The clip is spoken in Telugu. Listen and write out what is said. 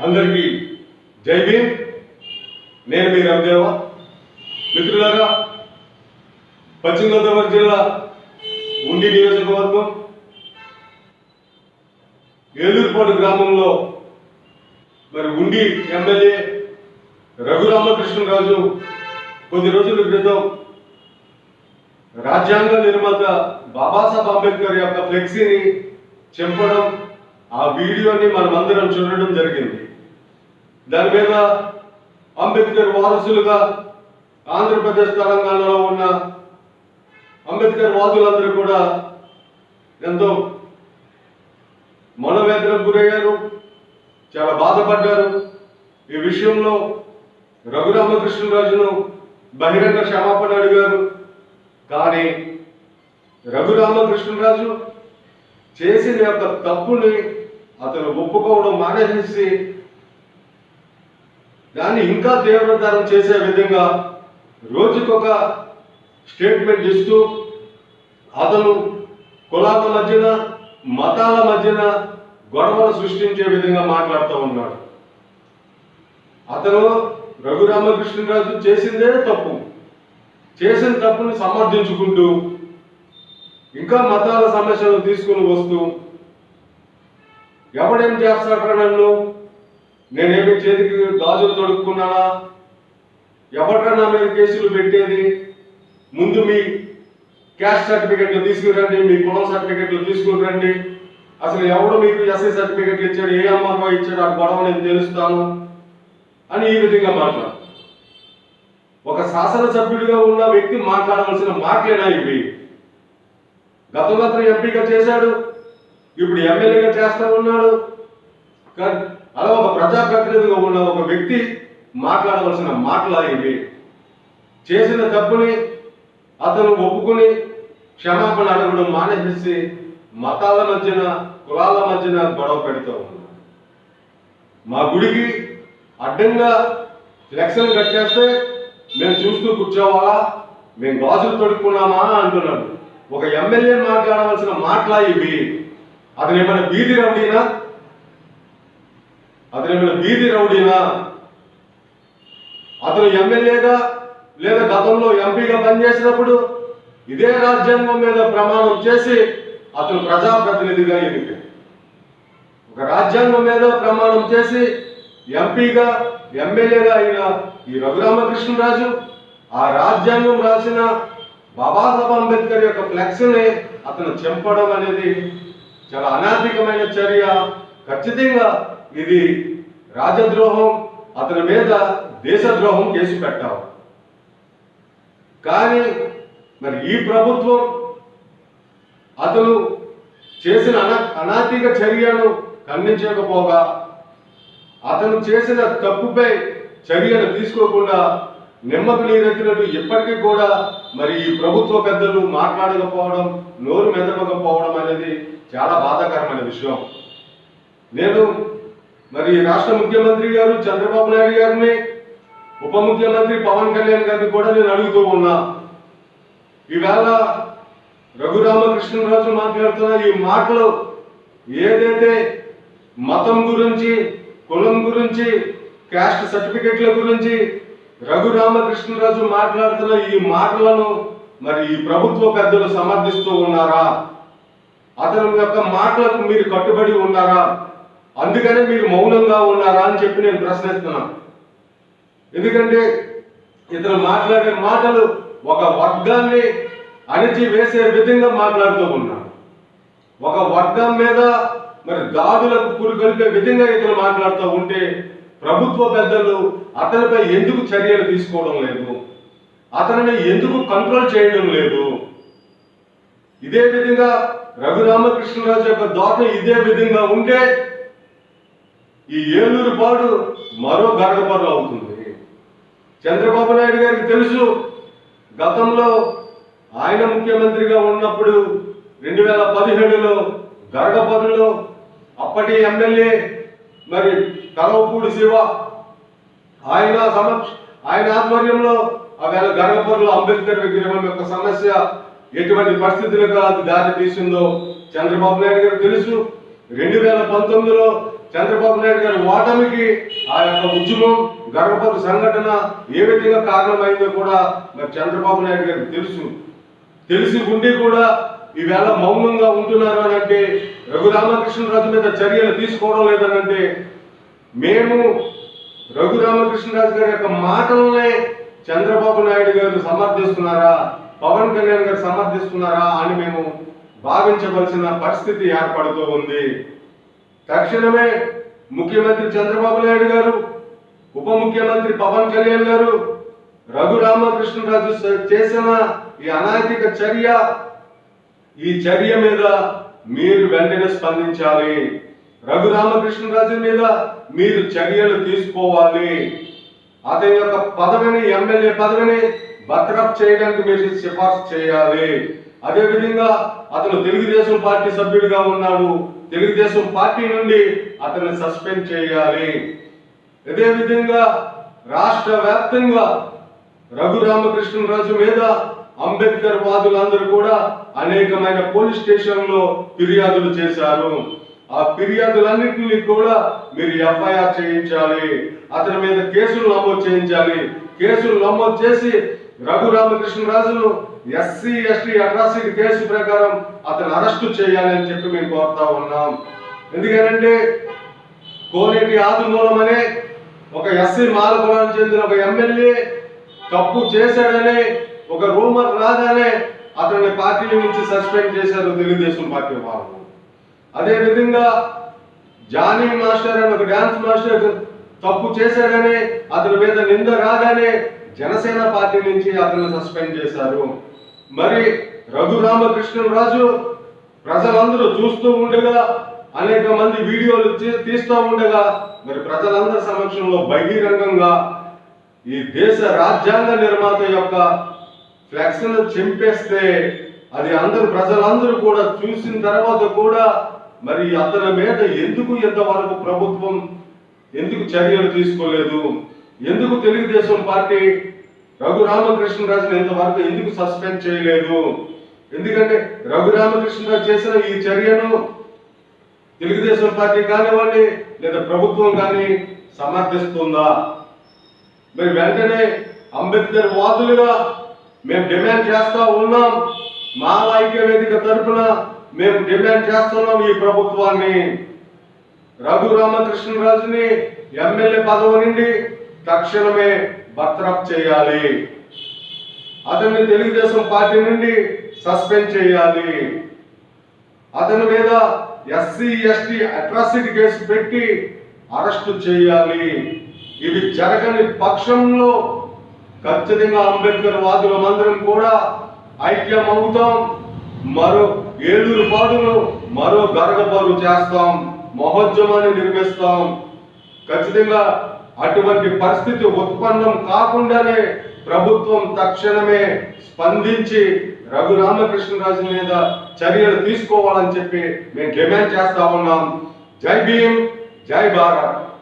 అందరికీ జై భీమ్. నేను మీ రామదేవ మిత్రులారా పశ్చిమ గోదావరి జిల్లా ఉండి నియోజకవర్గం ఏలూరుపాడు గ్రామంలో మరి ఉండి ఎమ్మెల్యే రఘురామకృష్ణరాజు కొద్ది రోజుల క్రితం రాజ్యాంగ నిర్మాత బాబాసాహెబ్ అంబేద్కర్ యొక్క ఫ్లెక్సీని చింపడం ఆ వీడియోని మనమందరం చూడడం జరిగింది. దాని మీద అంబేద్కర్ వారసులుగా ఆంధ్రప్రదేశ్ తెలంగాణలో ఉన్న అంబేద్కర్ వాదులందరూ కూడా ఎంతో మనోవేదనకు గురయ్యారు చాలా బాధపడ్డారు. ఈ విషయంలో రఘురామకృష్ణరాజును బహిరంగ క్షమాపణ అడిగారు. కానీ రఘురామకృష్ణరాజు చేసిన యొక్క తప్పుని అతను ఒప్పుకోవడం మానేసి దాన్ని ఇంకా తీవ్రతరం చేసే విధంగా రోజుకొక స్టేట్మెంట్ ఇస్తూ అతను కులాల మధ్యన మతాల మధ్యన గొడవలు సృష్టించే విధంగా మాట్లాడుతూ ఉన్నాడు. అతను రఘురామకృష్ణరాజు చేసిందే తప్పు. చేసిన తప్పుని సమర్థించుకుంటూ ఇంకా మతాల సమస్యలు తీసుకుని వస్తూ ఎవడేం చేస్తాడు నన్ను? నేనేమి చేతికి గాజులు తొడుక్కున్నానా? ఎవడ్రా నా మీద కేసులు పెట్టేది? ముందు మీ క్యాస్ట్ సర్టిఫికెట్లు తీసుకురండి మీ కులం సర్టిఫికెట్లు తీసుకుని రండి అసలు ఎవడు మీకు ఎస్ఐ సర్టిఫికెట్లు ఇచ్చాడు ఏ అమ్మారో ఇచ్చాడు ఆ గొడవ నేను తెలుస్తాను అని ఈ విధంగా మాట్లాడు. ఒక శాసనసభ్యుడిగా ఉన్న వ్యక్తి మాట్లాడవలసిన మాటలేనా ఇవి? గతంలో అతను ఎంపీగా చేశాడు. ఇప్పుడు ఎమ్మెల్యేగా చేస్తా ఉన్నాడు. కానీ అలా ఒక ప్రజాప్రతినిధిగా ఉన్న ఒక వ్యక్తి మాట్లాడవలసిన మాటలా ఇవి చేసిన తప్పుని అతను ఒప్పుకుని క్షమాపణ అడగడం మానేసేసి మతాల మధ్యన కులాల మధ్యన గొడవ పెడుతూ ఉన్నాడు. మా గుడికి అడ్డంగా ఫ్లెక్స్లు కట్టేస్తే మేము చూస్తూ కూర్చోవాలా? మేము గాజులు తొడుక్కున్నామా? అంటున్నాడు. ఒక ఎమ్మెల్యే మాట్లాడవలసిన మాటలా ఇవి అతను ఏమైనా బీది రౌడీనా? అతను ఏమైనా బీది రౌడీనా? అతను ఎమ్మెల్యేగా లేదా గతంలో ఎంపీగా పనిచేసినప్పుడు ఇదే రాజ్యాంగం మీద ప్రమాణం చేసి అతను ప్రజాప్రతినిధిగా ఎన్నిక ఒక రాజ్యాంగం మీద ప్రమాణం చేసి ఎంపీగా ఎమ్మెల్యేగా అయిన ఈ రఘురామకృష్ణరాజు ఆ రాజ్యాంగం రాసిన బాబాసాహెబ్ అంబేద్కర్ యొక్క ఫ్లెక్స్ని అతను చెంపడం అనేది చాలా అనార్థికమైన చర్య. ఖచ్చితంగా ఇది రాజద్రోహం అతని మీద దేశద్రోహం కేసు పెట్టావు కానీ మరి ఈ ప్రభుత్వం అతను చేసిన అనా అనార్థిక చర్యను ఖండించకపోగా అతను చేసిన తప్పుపై చర్యను తీసుకోకుండా నిమ్మకు లేనట్టు ఇప్పటికీ కూడా మరి ఈ ప్రభుత్వ పెద్దలు మాట్లాడకపోవడం నోరు మెదపకపోవడం అనేది చాలా బాధాకరమైన విషయం. నేను మరి రాష్ట్ర ముఖ్యమంత్రి గారు చంద్రబాబు నాయుడు గారిని ఉప ముఖ్యమంత్రి పవన్ కళ్యాణ్ గారిని కూడా నేను అడుగుతూ ఉన్నా. ఈవేళ రఘురామకృష్ణరాజు మాట్లాడుతున్న ఈ మాటలు ఏదైతే మతం గురించి కులం గురించి క్యాస్ట్ సర్టిఫికెట్ల గురించి రఘురామకృష్ణరాజు మాట్లాడుతున్న ఈ మాటలను మరి ఈ ప్రభుత్వ పెద్దలు సమర్థిస్తూ ఉన్నారా? అతని యొక్క మాటలకు మీరు కట్టుబడి ఉన్నారా? అందుకనే మీరు మౌనంగా ఉన్నారా అని చెప్పి నేను ప్రశ్నిస్తున్నాను ఎందుకంటే ఇతను మాట్లాడే మాటలు ఒక వర్గాన్ని అణిచి వేసే విధంగా మాట్లాడుతూ ఉన్నాడు ఒక వర్గం మీద మరి దాదులకు పురుగొల్పే విధంగా ఇతను మాట్లాడుతూ ఉంటే ప్రభుత్వ పెద్దలు అతనిపై ఎందుకు చర్యలు తీసుకోవడం లేదు? అతనిని ఎందుకు కంట్రోల్ చేయడం లేదు? ఇదే విధంగా రఘురామకృష్ణరాజు యొక్క దోషం ఇదే విధంగా ఉంటే ఈ ఏలూరు పాడు మరో గరగపర్రు అవుతుంది. చంద్రబాబు నాయుడు గారికి తెలుసు గతంలో ఆయన ముఖ్యమంత్రిగా ఉన్నప్పుడు రెండు వేల పదిహేడులో గరగపరులో అప్పటి ఎమ్మెల్యే మరి కలవపూడి శివ ఆయన సమక్ష ఆయన ఆధ్వర్యంలో ఆవేళ గరగపర్రులో అంబేద్కర్ విగ్రహం యొక్క సమస్య ఎటువంటి పరిస్థితులకు అది దారి తీసిందో చంద్రబాబు నాయుడు గారు తెలుసు. రెండు వేల పంతొమ్మిదిలో చంద్రబాబు నాయుడు గారి ఓటమికి ఆ యొక్క ఉద్యమం గర్భపతి సంఘటన ఏ విధంగా కారణమైందో కూడా మరి చంద్రబాబు నాయుడు గారికి తెలుసు. తెలిసి ఉండి కూడా ఈవేళ మౌనంగా ఉంటున్నారు అని అంటే రఘురామకృష్ణరాజు మీద చర్యలు తీసుకోవడం లేదనంటే మేము రఘురామకృష్ణరాజు గారి యొక్క మాటలనే చంద్రబాబు నాయుడు గారు సమర్థిస్తున్నారా? పవన్ కళ్యాణ్ గారు సమర్థిస్తున్నారా అని మేము భావించవలసిన పరిస్థితి ఏర్పడుతూ ఉంది. తక్షణమే ముఖ్యమంత్రి చంద్రబాబు నాయుడు గారు ఉప ముఖ్యమంత్రి పవన్ కళ్యాణ్ గారు రఘురామకృష్ణరాజు చేసిన ఈ అనాధిక చర్య ఈ చర్య మీద మీరు వెంటనే స్పందించాలి. రఘురామకృష్ణరాజు మీద మీరు చర్యలు తీసుకోవాలి. అతని యొక్క పదవిని ఎమ్మెల్యే పదవిని బర్తరఫ్ చేయడానికి మీరు సిఫార్సు చేయాలి. అదే విధంగా అతను తెలుగుదేశం పార్టీ సభ్యుడిగా ఉన్నాడు. తెలుగుదేశం పార్టీ నుండి అతన్ని సస్పెండ్ చేయాలి. అదే విధంగా రాష్ట్ర వ్యాప్తంగా రఘురామకృష్ణరాజు మీద అంబేద్కర్ వాదులందరూ కూడా అనేకమైన పోలీస్ స్టేషన్లో ఫిర్యాదులు చేశారు. ఆ ఫిర్యాదులన్నింటినీ కూడా మీరు ఎఫ్ఐఆర్ చేయించాలి అతని మీద కేసులు నమోదు చేయించాలి. కేసులు నమోదు చేసి రఘురామకృష్ణరాజును ఎస్సీ ఎస్టీ అట్రాసిటీ కేసు ప్రకారం అతను అరెస్టు చేయాలి అని చెప్పి మేము కోరుతా ఉన్నాం. ఎందుకంటే కోనేటి ఆదిమూలం అనే ఒక ఎస్సీ మాలకులానికి చెందిన ఒక ఎమ్మెల్యే తప్పు చేశాడనే ఒక రూమర్ రాగానే అతన్ని పార్టీ నుంచి సస్పెండ్ చేశారు తెలుగుదేశం పార్టీ వాళ్ళు. అదే విధంగా జానీ మాస్టర్ అని ఒక డాన్స్ మాస్టర్ తప్పు చేశాడని అతని మీద నింద రాగానే జనసేన పార్టీ నుంచి అతన్ని సస్పెండ్ చేశారు. మరి రఘురామకృష్ణరాజు ప్రజలందరూ చూస్తూ ఉండగా అనేక మంది వీడియోలు తీస్తూ ఉండగా మరి ప్రజలందరి సమక్షంలో బహిరంగంగా ఈ దేశ రాజ్యాంగ నిర్మాత యొక్క ఫ్లెక్స్ చింపేస్తే అది అందరు ప్రజలందరూ కూడా చూసిన తర్వాత కూడా మరి అతని మీద ఎందుకు ఇంతవరకు ప్రభుత్వం ఎందుకు చర్యలు తీసుకోలేదు? ఎందుకు తెలుగుదేశం పార్టీ రఘురామకృష్ణరాజుని ఇంతవరకు ఎందుకు సస్పెండ్ చేయలేదు? ఎందుకంటే రఘురామకృష్ణరాజు చేసిన ఈ చర్యను తెలుగుదేశం పార్టీ కానివ్వండి లేదా ప్రభుత్వం కానీ సమర్థిస్తుందా? మరి వెంటనే అంబేద్కర్ వాదులుగా మేము డిమాండ్ చేస్తా ఉన్నాం. మా ఐక్య వేదిక తరఫున మేము డిమాండ్ చేస్తున్నాం ఈ ప్రభుత్వాన్ని. రఘు రామకృష్ణరాజుని ఎమ్మెల్యే పదవి నుండి తక్షణమే బర్తరఫ్ చేయాలి. అతన్ని తెలుగుదేశం పార్టీ నుండి సస్పెండ్ చేయాలి. అతని మీద ఎస్సీ ఎస్టీ అట్రాసిటీ కేసు పెట్టి అరెస్టు చేయాలి. ఇవి జరగని పక్షంలో ఖచ్చితంగా అంబేద్కర్ వాదులమందరం కూడా ఐక్యం అవుతాం మరో ఏలూరు పాడును మరో గరగపాలు చేస్తాం. మహోద్యమాన్ని నిర్మిస్తాం. ఖచ్చితంగా అటువంటి పరిస్థితి ఉత్పన్నం కాకుండానే ప్రభుత్వం తక్షణమే స్పందించి రఘురామకృష్ణరాజు మీద చర్యలు తీసుకోవాలని చెప్పి మేము డిమాండ్ చేస్తా ఉన్నాం. జై భీమ్ జై భారత్.